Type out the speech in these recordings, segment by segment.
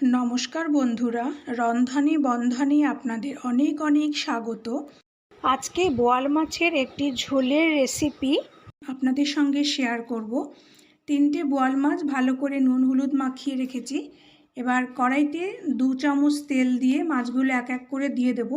নমস্কার বন্ধুরা, রন্ধনে বন্ধনে আপনাদের অনেক অনেক স্বাগত। আজকে বোয়াল মাছের একটি ঝোলের রেসিপি আপনাদের সঙ্গে শেয়ার করব। তিনটে বোয়াল মাছ ভালো করে নুন হলুদ মাখিয়ে রেখেছি। এবার কড়াইতে দু চামচ তেল দিয়ে মাছগুলো এক এক করে দিয়ে দেব।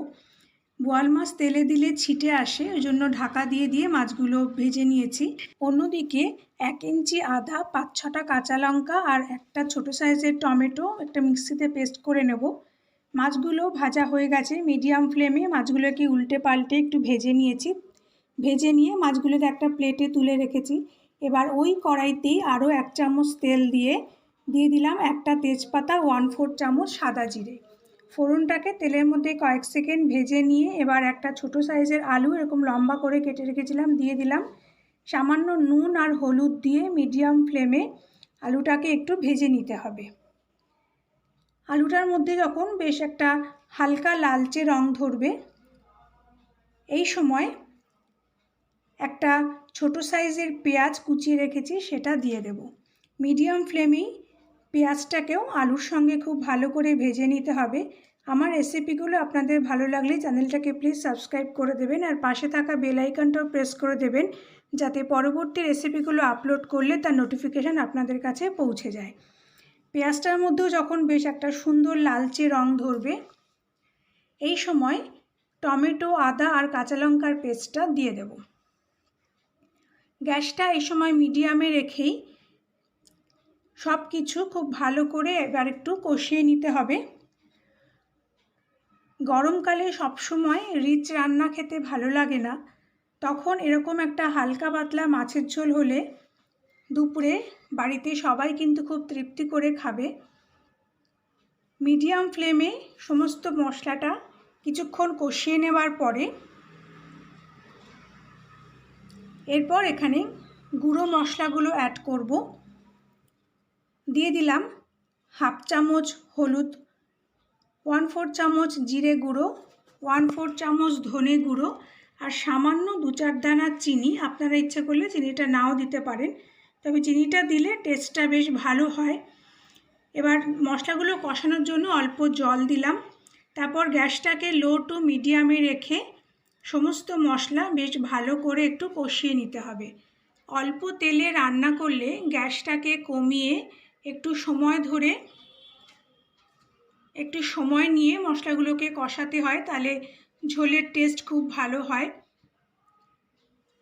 বোয়াল মাছ তেলে দিলে ছিটে আসে ওই জন্য ঢাকা দিয়ে দিয়ে মাছগুলো ভেজে নিয়েছি। অন্যদিকে এক ইঞ্চি আদা, পাঁচ ছটা কাঁচা লঙ্কা আর একটা ছোট সাইজের টমেটো একটা মিক্সিতে পেস্ট করে নেব। মাছগুলো ভাজা হয়ে গেছে, মিডিয়াম ফ্লেমে মাছগুলোকে উল্টে পাল্টে একটু ভেজে নিয়েছি। ভেজে নিয়ে মাছগুলোকে একটা প্লেটে তুলে রেখেছি। এবার ওই কড়াইতেই আরও এক চামচ তেল দিয়ে দিয়ে দিলাম একটা তেজপাতা, ওয়ান ফোর চামচ সাদা জিরে। ফোড়নটাকে তেলের মধ্যে কয়েক সেকেন্ড ভেজে নিয়ে এবার একটা ছোট সাইজের আলু এরকম লম্বা করে কেটে রেখেছিলাম, দিয়ে দিলাম। সামান্য নুন আর হলুদ দিয়ে মিডিয়াম ফ্লেমে আলুটাকে একটু ভেজে নিতে হবে। আলুটার মধ্যে যখন বেশ একটা হালকা লালচে রং ধরবে, এই সময় একটা ছোট সাইজের পেঁয়াজ কুচিয়ে রেখেছি, সেটা দিয়ে দেব। মিডিয়াম ফ্লেমেই পেঁয়াজটাকেও আলুর সঙ্গে খুব ভালো করে ভেজে নিতে হবে। আমার রেসিপিগুলো আপনাদের ভালো লাগলে চ্যানেলটাকে প্লিজ সাবস্ক্রাইব করে দেবেন আর পাশে থাকা বেল আইকনটাও প্রেস করে দেবেন, যাতে পরবর্তী রেসিপিগুলো আপলোড করলে তার নোটিফিকেশান আপনাদের কাছে পৌঁছে যায়। পেঁয়াজটার মধ্যেও যখন বেশ একটা সুন্দর লালচে রং ধরবে, এই সময় টমেটো, আদা আর কাঁচা লঙ্কার পেস্টটা দিয়ে দেব। গ্যাসটা এই সময় মিডিয়ামে রেখেই সব কিছু খুব ভালো করে এবার একটু কষিয়ে নিতে হবে। গরমকালে সবসময় রিচ রান্না খেতে ভালো লাগে না। তখন এরকম একটা হালকা পাতলা মাছের ঝোল হলে দুপুরে বাড়িতে সবাই কিন্তু খুব তৃপ্তি করে খাবে। মিডিয়াম ফ্লেমে সমস্ত মশলাটা কিছুক্ষণ কষিয়ে নেওয়ার পরে এরপর এখানে গুঁড়ো মশলাগুলো অ্যাড করব। দিয়ে দিলাম হাফ চামচ হলুদ ওয়ান ফোর চামচ জিরে গুঁড়ো ওয়ান ফোর চামচ ধনে গুঁড়ো আর সামান্য দু চার দানা চিনি। আপনারা ইচ্ছে করলে চিনিটা নাও দিতে পারেন। তবে চিনিটা দিলে টেস্টটা বেশ ভালো হয়। এবার মশলাগুলো কষানোর জন্য অল্প জল দিলাম। তারপর গ্যাসটাকে লো টু মিডিয়ামে রেখে সমস্ত মশলা বেশ ভালো করে একটু কষিয়ে নিতে হবে। অল্প তেলে রান্না করলে গ্যাসটাকে কমিয়ে একটু সময় ধরে, একটু সময় নিয়ে মশলাগুলোকে কষাতে হয়, তাহলে ঝোলের টেস্ট খুব ভালো হয়।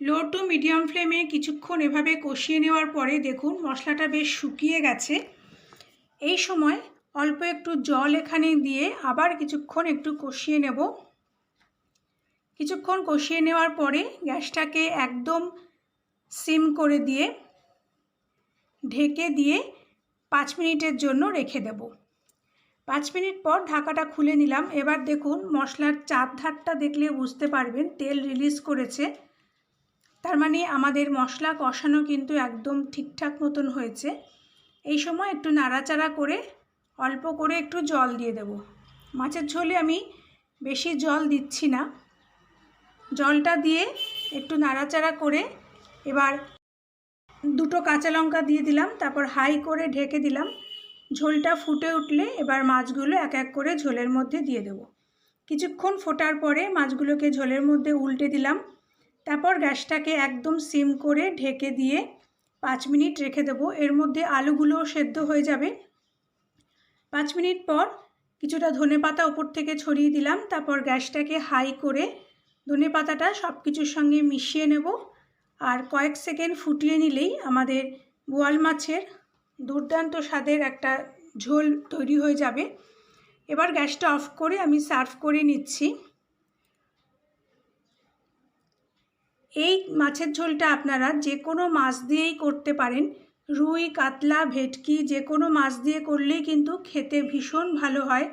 লো টু মিডিয়াম ফ্লেমে কিছুক্ষণ এভাবে কষিয়ে নেওয়ার পরে দেখুন মশলাটা বেশ শুকিয়ে গেছে। এই সময় অল্প একটু জল এখানে দিয়ে আবার কিছুক্ষণ একটু কষিয়ে নেব। কিছুক্ষণ কষিয়ে নেওয়ার পরে গ্যাসটাকে একদম সিম করে দিয়ে, ঢেকে দিয়ে পাঁচ মিনিটের জন্য রেখে দেব। পাঁচ মিনিট পর ঢাকাটা খুলে নিলাম। এবার দেখুন, মশলার চার ধারটা দেখলে বুঝতে পারবেন, তেল রিলিজ করেছে। তার মানে আমাদের মশলা কষানো কিন্তু একদম ঠিকঠাক মতন হয়েছে। এই সময় একটু নাড়াচাড়া করে, অল্প করে একটু জল দিয়ে দেব। মাছের ঝোলে আমি বেশি জল দিচ্ছি না। জলটা দিয়ে একটু নাড়াচাড়া করে এবার দুটো কাঁচা লঙ্কা দিয়ে দিলাম, তারপর হাই করে ঢেকে দিলাম। ঝোলটা ফুটে উঠলে এবার মাছগুলো এক এক করে ঝোলের মধ্যে দিয়ে দেব। কিছুক্ষণ ফোটার পরে মাছগুলোকে ঝোলের মধ্যে উল্টে দিলাম। তারপর গ্যাসটাকে একদম সিম করে ঢেকে দিয়ে পাঁচ মিনিট রেখে দেবো। এর মধ্যে আলুগুলোও সেদ্ধ হয়ে যাবে। পাঁচ মিনিট পর কিছুটা ধনে পাতা ওপর থেকে ছড়িয়ে দিলাম। তারপর গ্যাসটাকে হাই করে ধনে পাতাটা সব কিছুর সঙ্গে মিশিয়ে নেব। আর কয়েক সেকেন্ড ফুটিয়ে নিলেই আমাদের বোয়াল মাছের দুর্দান্ত স্বাদের একটা ঝোল তৈরি হয়ে যাবে। এবার গ্যাসটা অফ করে আমি সার্ভ করে নিচ্ছি। এই মাছের ঝোলটা আপনারা যে কোনো মাছ দিয়েই করতে পারেন। রুই, কাতলা, ভেটকি যে কোনো মাছ দিয়ে করলেই কিন্তু খেতে ভীষণ ভালো হয়।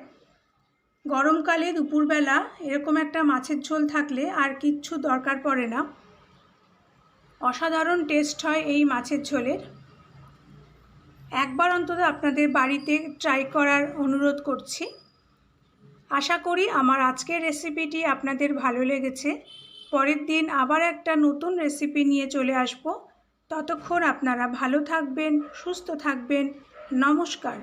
গরমকালে দুপুরবেলা এরকম একটা মাছের ঝোল থাকলে আর কিচ্ছু দরকার পড়ে না। অসাধারণ টেস্ট হয় এই মাছের ঝোলের। একবার অন্তত আপনাদের বাড়িতে ট্রাই করার অনুরোধ করছি। আশা করি আমার আজকের রেসিপিটি আপনাদের ভালো লেগেছে। পরের দিন আবার একটা নতুন রেসিপি নিয়ে চলে আসব। ততক্ষণ আপনারা ভালো থাকবেন, সুস্থ থাকবেন। নমস্কার।